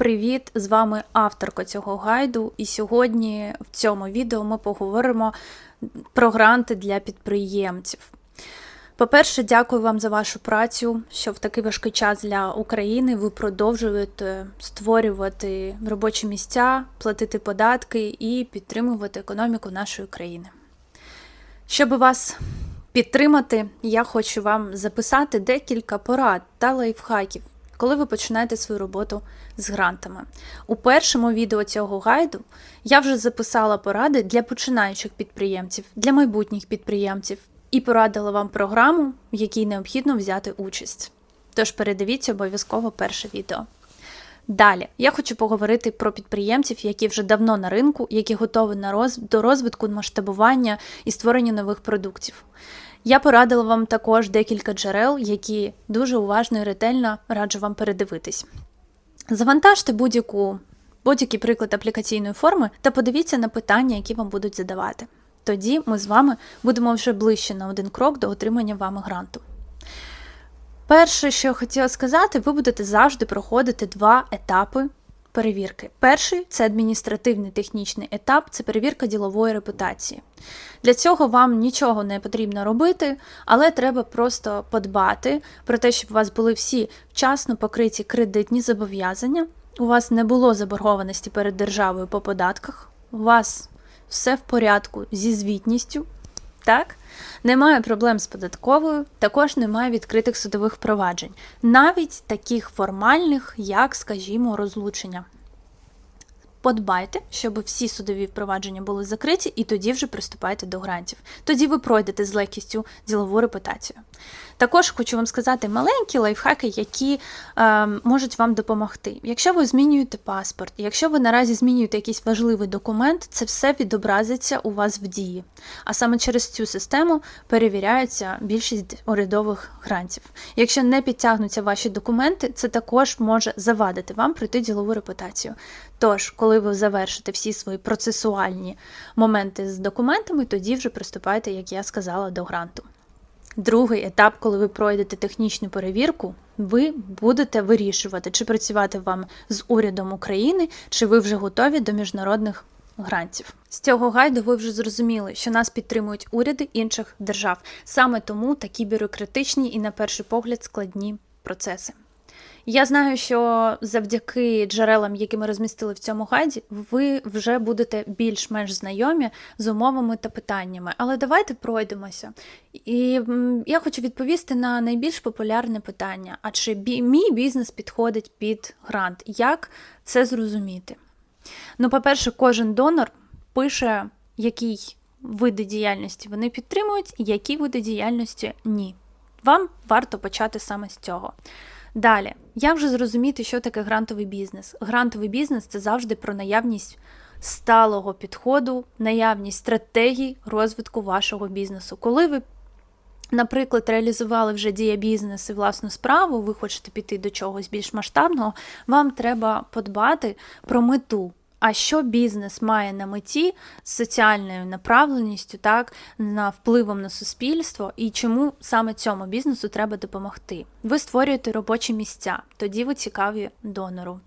Привіт! З вами авторка цього гайду. І сьогодні в цьому відео ми поговоримо про гранти для підприємців. По-перше, дякую вам за вашу працю, що в такий важкий час для України ви продовжуєте створювати робочі місця, платити податки і підтримувати економіку нашої країни. Щоб вас підтримати, я хочу вам записати декілька порад та лайфхаків, коли ви починаєте свою роботу з грантами. У першому відео цього гайду я вже записала поради для починаючих підприємців, для майбутніх підприємців і порадила вам програму, в якій необхідно взяти участь. Тож передивіться обов'язково перше відео. Далі я хочу поговорити про підприємців, які вже давно на ринку, які готові на роз... до розвитку, масштабування і створення нових продуктів. Я порадила вам також декілька джерел, які дуже уважно і ретельно раджу вам передивитись. Завантажте будь-яку будь-який приклад аплікаційної форми та подивіться на питання, які вам будуть задавати. Тоді ми з вами будемо вже ближче на один крок до отримання вами гранту. Перше, що я хотіла сказати, ви будете завжди проходити два етапи перевірки. Перший це адміністративний технічний етап, це перевірка ділової репутації. Для цього вам нічого не потрібно робити, але треба просто подбати про те, щоб у вас були всі вчасно покриті кредитні зобов'язання, у вас не було заборгованості перед державою по податках, у вас все в порядку зі звітністю. Так? Немає проблем з податковою, також немає відкритих судових проваджень, навіть таких формальних, як, скажімо, розлучення. Подбайте, щоб всі судові впровадження були закриті, і тоді вже приступайте до грантів. Тоді ви пройдете з легкістю ділову репутацію. Також хочу вам сказати маленькі лайфхаки, які е, можуть вам допомогти. Якщо ви змінюєте паспорт, якщо ви наразі змінюєте якийсь важливий документ, це все відобразиться у вас в дії. А саме через цю систему перевіряється більшість урядових грантів. Якщо не підтягнуться ваші документи, це також може завадити вам пройти ділову репутацію. Тож, коли ви завершите всі свої процесуальні моменти з документами, тоді вже приступайте, як я сказала, до гранту. Другий етап, коли ви пройдете технічну перевірку, ви будете вирішувати, чи працювати вам з урядом України, чи ви вже готові до міжнародних грантів. З цього гайду ви вже зрозуміли, що нас підтримують уряди інших держав. Саме тому такі бюрократичні і, на перший погляд, складні процеси. Я знаю, що завдяки джерелам, які ми розмістили в цьому гайді, ви вже будете більш-менш знайомі з умовами та питаннями. Але давайте пройдемося. І я хочу відповісти на найбільш популярне питання: а чи мій бізнес підходить під грант? Як це зрозуміти? Ну, по-перше, кожен донор пише, який види діяльності вони підтримують, які види діяльності ні. Вам варто почати саме з цього. Далі, як же зрозуміти, що таке грантовий бізнес? Грантовий бізнес це завжди про наявність сталого підходу, наявність стратегій розвитку вашого бізнесу. Коли ви, наприклад, реалізували вже дія бізнес і власну справу, ви хочете піти до чогось більш масштабного, вам треба подбати про мету. А що бізнес має на меті з соціальною направленістю, так, на впливом на суспільство, і чому саме цьому бізнесу треба допомогти? Ви створюєте робочі місця, тоді ви цікаві донору.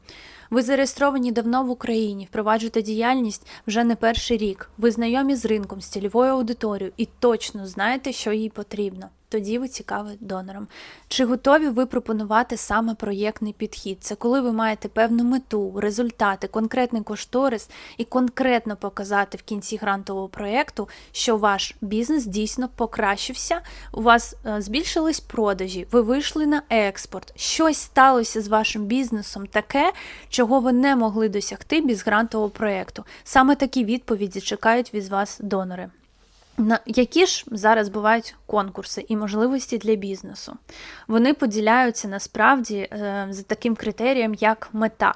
Ви зареєстровані давно в Україні, впроваджуєте діяльність вже не перший рік. Ви знайомі з ринком, з цільовою аудиторією і точно знаєте, що їй потрібно. Тоді ви цікаві донорам. Чи готові ви пропонувати саме проєктний підхід? Це коли ви маєте певну мету, результати, конкретний кошторис і конкретно показати в кінці грантового проєкту, що ваш бізнес дійсно покращився, у вас збільшились продажі, ви вийшли на експорт, щось сталося з вашим бізнесом таке, чого ви не могли досягти без грантового проєкту. Саме такі відповіді чекають від вас донори. На які ж зараз бувають конкурси і можливості для бізнесу? Вони поділяються насправді е, за таким критерієм, як мета.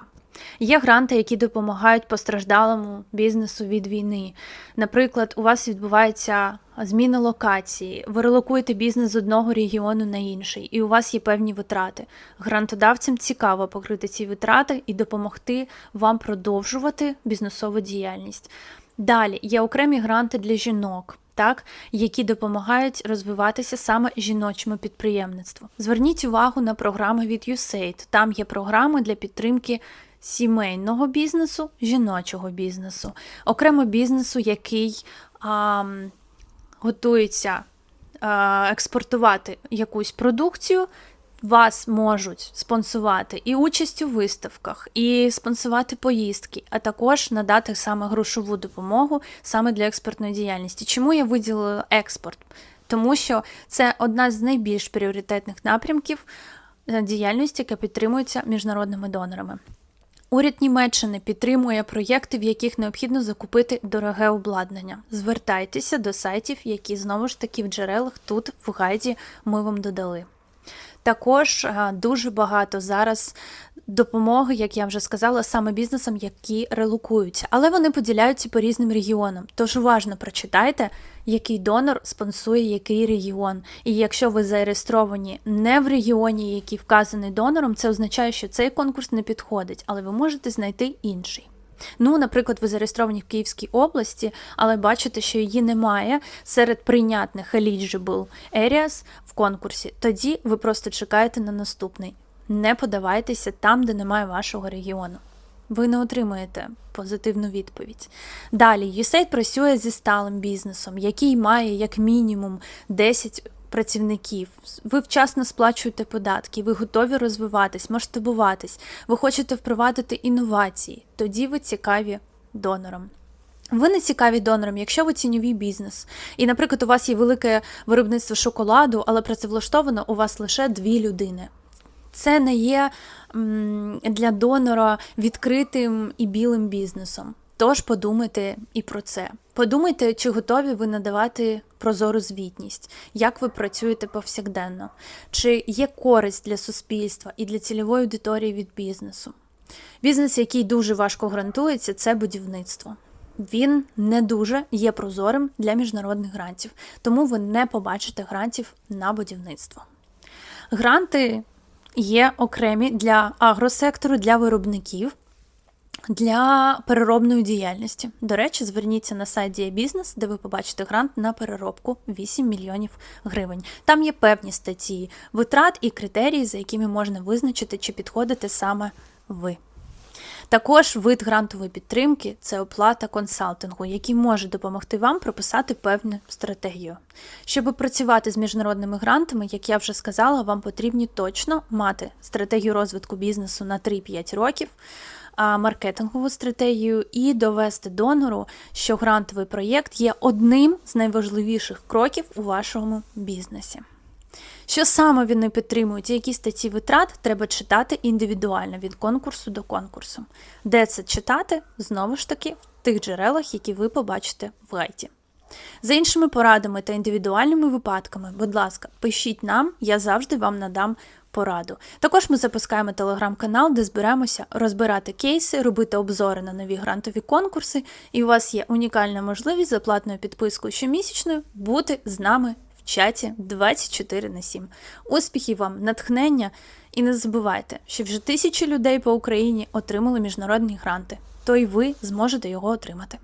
Є гранти, які допомагають постраждалому бізнесу від війни. Наприклад, у вас відбувається зміна локації, ви релокуєте бізнес з одного регіону на інший, і у вас є певні витрати. Грантодавцям цікаво покрити ці витрати і допомогти вам продовжувати бізнесову діяльність. Далі є окремі гранти для жінок так, які допомагають розвиватися саме жіночому підприємництву. Зверніть увагу на програми від USAID. Там є програми для підтримки сімейного бізнесу, жіночого бізнесу, окремо бізнесу, який а, готується а, експортувати якусь продукцію. Вас можуть спонсувати і участь у виставках, і спонсувати поїздки, а також надати саме грошову допомогу саме для експортної діяльності. Чому я виділила експорт? Тому що це одна з найбільш пріоритетних напрямків е, діяльності, яка підтримується міжнародними донорами. Уряд Німеччини підтримує проєкти, в яких необхідно закупити дороге обладнання. Звертайтеся до сайтів, які знову ж таки в джерелах тут в гайді ми вам додали. Також е, дуже багато зараз допомоги, як я вже сказала, саме бізнесам, які релокуються, але вони поділяються по різним регіонам. Тож уважно прочитайте, який донор спонсує який регіон. І якщо ви зареєстровані не в регіоні, який вказаний донором, це означає, що цей конкурс не підходить, але ви можете знайти інший. Ну, наприклад, ви зареєстровані в Київській області, але бачите, що її немає серед прийнятних eligible areas в конкурсі. Тоді ви просто чекаєте на наступний. Не подавайтеся там, де немає вашого регіону. Ви не отримуєте позитивну відповідь. Далі, USAID працює зі сталим бізнесом, який має як мінімум 10 працівників. Ви вчасно сплачуєте податки, ви готові розвиватись, масштабуватись, ви хочете впровадити інновації. Тоді ви цікаві донорам. Ви не цікаві донорам, якщо ви тіньовий бізнес. І, наприклад, у вас є велике виробництво шоколаду, але працевлаштовано у вас лише дві людини. Це не є для донора відкритим і білим бізнесом. Тож подумайте і про це. Подумайте, чи готові ви надавати прозору звітність, як ви працюєте повсякденно, чи є користь для суспільства і для цільової аудиторії від бізнесу. Бізнес, який дуже важко гарантується, це будівництво. Він не дуже є прозорим для міжнародних грантів, тому ви не побачите грантів на будівництво. Гранти є окремі для агросектору, для виробників, для переробної діяльності. До речі, зверніться на сайт Діябізнес, де ви побачите грант на переробку 8 мільйонів гривень. Там є певні статті витрат і критерії, за якими можна визначити, чи підходите саме ви. Також вид грантової підтримки це оплата консалтингу, який може допомогти вам прописати певну стратегію. Щоб працювати з міжнародними грантами, як я вже сказала, вам потрібні точно мати стратегію розвитку бізнесу на 3-5 років, маркетингову стратегію і довести донору, що грантовий проєкт є одним з найважливіших кроків у вашому бізнесі. Що саме вони підтримують, і які статті витрат треба читати індивідуально від конкурсу до конкурсу. Де це читати, знову ж таки, в тих джерелах, які ви побачите в гайді. За іншими порадами та індивідуальними випадками, будь ласка, пишіть нам, я завжди вам надам пораду. Також ми запускаємо телеграм-канал, де збираємося розбирати кейси, робити обзори на нові грантові конкурси, і у вас є унікальна можливість за платною підпискою щомісячною бути з нами чаті 24 на 7. Успіхів вам, натхнення! І не забувайте, що вже тисячі людей по Україні отримали міжнародні гранти, то й ви зможете його отримати.